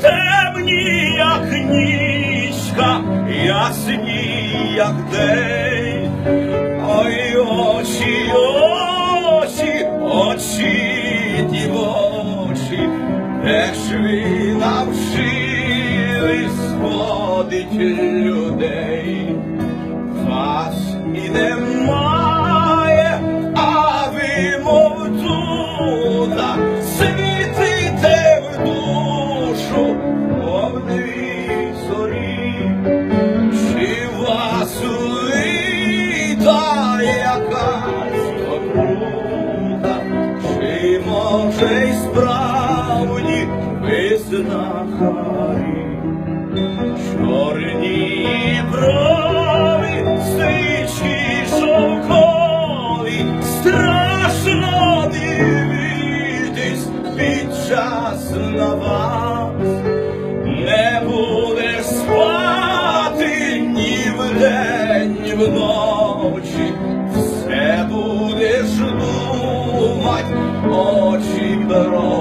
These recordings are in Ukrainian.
Темні, як нічка, ясні, як день. Ой, очі, очі, очі дівочі, де ж ви навчились зводить людей? Вас і немає, тута, світите в душу, дві зорі. Чи вас лита якась окрута, чи може й справді ви знахарі? Чорні брови, сичі шовкові, страшно під час на вас. Не будеш спати ні вдень, ні вночі, все будеш думать, очі про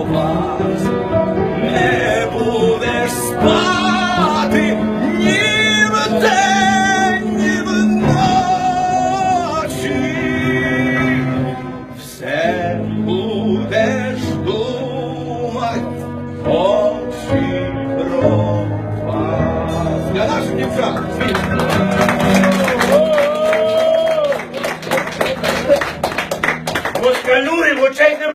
дівчат. Москалюри в очей не